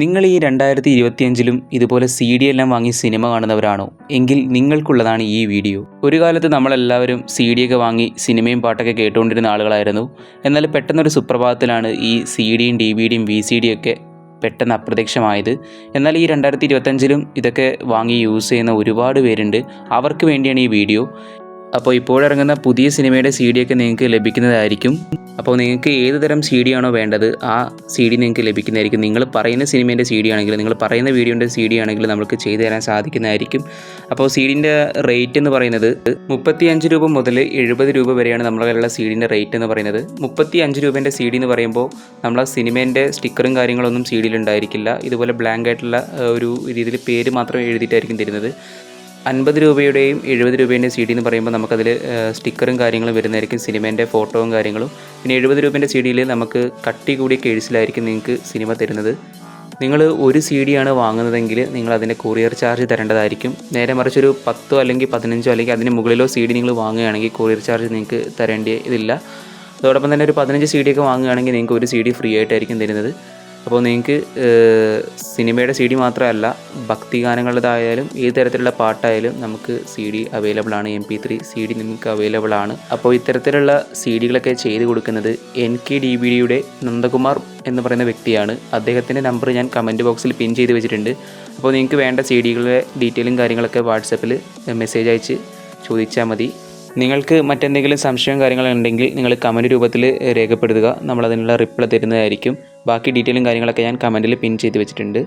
നിങ്ങൾ ഈ രണ്ടായിരത്തി ഇരുപത്തിയഞ്ചിലും ഇതുപോലെ സി ഡി എല്ലാം വാങ്ങി സിനിമ കാണുന്നവരാണോ? എങ്കിൽ നിങ്ങൾക്കുള്ളതാണ് ഈ വീഡിയോ. ഒരു കാലത്ത് നമ്മളെല്ലാവരും സി ഡി ഒക്കെ വാങ്ങി സിനിമയും പാട്ടൊക്കെ കേട്ടുകൊണ്ടിരുന്ന ആളുകളായിരുന്നു. എന്നാൽ പെട്ടെന്നൊരു സുപ്രഭാതത്തിലാണ് ഈ സി ഡിയും ഡി വി ഡിയും വി സി ഡി ഒക്കെ പെട്ടെന്ന് അപ്രത്യക്ഷമായത്. എന്നാൽ ഈ രണ്ടായിരത്തി ഇരുപത്തഞ്ചിലും ഇതൊക്കെ വാങ്ങി യൂസ് ചെയ്യുന്ന ഒരുപാട് പേരുണ്ട്. അവർക്ക് വേണ്ടിയാണ് ഈ വീഡിയോ. അപ്പോൾ ഇപ്പോഴിറങ്ങുന്ന പുതിയ സിനിമയുടെ സി ഡി ഒക്കെ നിങ്ങൾക്ക് ലഭിക്കുന്നതായിരിക്കും. അപ്പോൾ നിങ്ങൾക്ക് ഏത് തരം സി ഡി ആണോ വേണ്ടത് ആ സി ഡി നിങ്ങൾക്ക് ലഭിക്കുന്നതായിരിക്കും. നിങ്ങൾ പറയുന്ന സിനിമേന്റെ സി ഡി ആണെങ്കിലും നിങ്ങൾ പറയുന്ന വീഡിയോന്റെ സി ഡി ആണെങ്കിലും നമുക്ക് ചെയ്തു തരാൻ സാധിക്കുന്നതായിരിക്കും. അപ്പോൾ സി ഡിന്റെ റേറ്റ് എന്ന് പറയുന്നത് മുപ്പത്തി അഞ്ച് രൂപ മുതൽ എഴുപത് രൂപ വരെയാണ് നമ്മളുള്ള സി ഡിന്റെ റേറ്റ് എന്ന് പറയുന്നത്. മുപ്പത്തി അഞ്ച് രൂപേന്റെ സി ഡി എന്ന് പറയുമ്പോൾ നമ്മൾ ആ സിനിമേന്റെ സ്റ്റിക്കറും കാര്യങ്ങളൊന്നും സി ഡിയിൽ ഉണ്ടായിരിക്കില്ല. ഇതുപോലെ ബ്ലാങ്ക് ആയിട്ടുള്ള ഒരു രീതിയിൽ പേര് മാത്രം എഴുതിയിട്ടായിരിക്കും തരുന്നത്. അൻപത് രൂപയുടെയും എഴുപത് രൂപേന്റെയും സി ഡി എന്ന് പറയുമ്പോൾ നമുക്കതിൽ സ്റ്റിക്കറും കാര്യങ്ങളും വരുന്നതായിരിക്കും സിനിമേന്റെ ഫോട്ടോയും കാര്യങ്ങളും. പിന്നെ എഴുപത് രൂപേന്റെ സി ഡിയിൽ നമുക്ക് കട്ടി കൂടിയ കേഴ്സിലായിരിക്കും നിങ്ങൾക്ക് സിനിമ തരുന്നത്. നിങ്ങൾ ഒരു സി ഡി ആണ് വാങ്ങുന്നതെങ്കിൽ നിങ്ങൾ അതിന്റെ കൊറിയർ ചാർജ് തരേണ്ടതായിരിക്കും. നേരെ മറിച്ച് ഒരു പത്തോ അല്ലെങ്കിൽ പതിനഞ്ചോ അല്ലെങ്കിൽ അതിന് മുകളിലോ സി ഡി നിങ്ങൾ വാങ്ങുകയാണെങ്കിൽ കൊറിയർ ചാർജ് നിങ്ങൾക്ക് തരേണ്ടി ഇതില്ല. അതോടൊപ്പം തന്നെ ഒരു പതിനഞ്ച് സി ഡി ഒക്കെ വാങ്ങുകയാണെങ്കിൽ നിങ്ങൾക്ക് ഒരു സി ഡി ഫ്രീ ആയിട്ടായിരിക്കും തരുന്നത്. അപ്പോൾ നിങ്ങൾക്ക് സിനിമയുടെ സി ഡി മാത്രമല്ല ഭക്തി ഗാനങ്ങളുടേതായാലും ഏത് തരത്തിലുള്ള പാട്ടായാലും നമുക്ക് സി ഡി അവൈലബിൾ ആണ് M P three C D നിങ്ങൾക്ക് അവൈലബിൾ ആണ്. അപ്പോൾ ഇത്തരത്തിലുള്ള സി ഡികളൊക്കെ ചെയ്ത് കൊടുക്കുന്നത് എൻ കെ ഡി ബി ഡിയുടെ നന്ദകുമാർ എന്ന് പറയുന്ന വ്യക്തിയാണ്. അദ്ദേഹത്തിന്റെ നമ്പർ ഞാൻ കമന്റ് ബോക്സിൽ പിൻ ചെയ്ത് വെച്ചിട്ടുണ്ട്. അപ്പോൾ നിങ്ങൾക്ക് വേണ്ട സി ഡികളുടെ ഡീറ്റെയിലും കാര്യങ്ങളൊക്കെ വാട്സപ്പിൽ മെസ്സേജ് അയച്ച് ചോദിച്ചാൽ മതി. നിങ്ങൾക്ക് മറ്റെന്തെങ്കിലും സംശയവും കാര്യങ്ങളുണ്ടെങ്കിൽ നിങ്ങൾ കമന്റ് രൂപത്തിൽ രേഖപ്പെടുത്തുക. നമ്മളതിനുള്ള റിപ്ലൈ തരുന്നതായിരിക്കും. ബാക്കി ഡീറ്റെയിലും കാര്യങ്ങളൊക്കെ ഞാൻ കമന്റിൽ പിൻ ചെയ്ത് വെച്ചിട്ടുണ്ട്.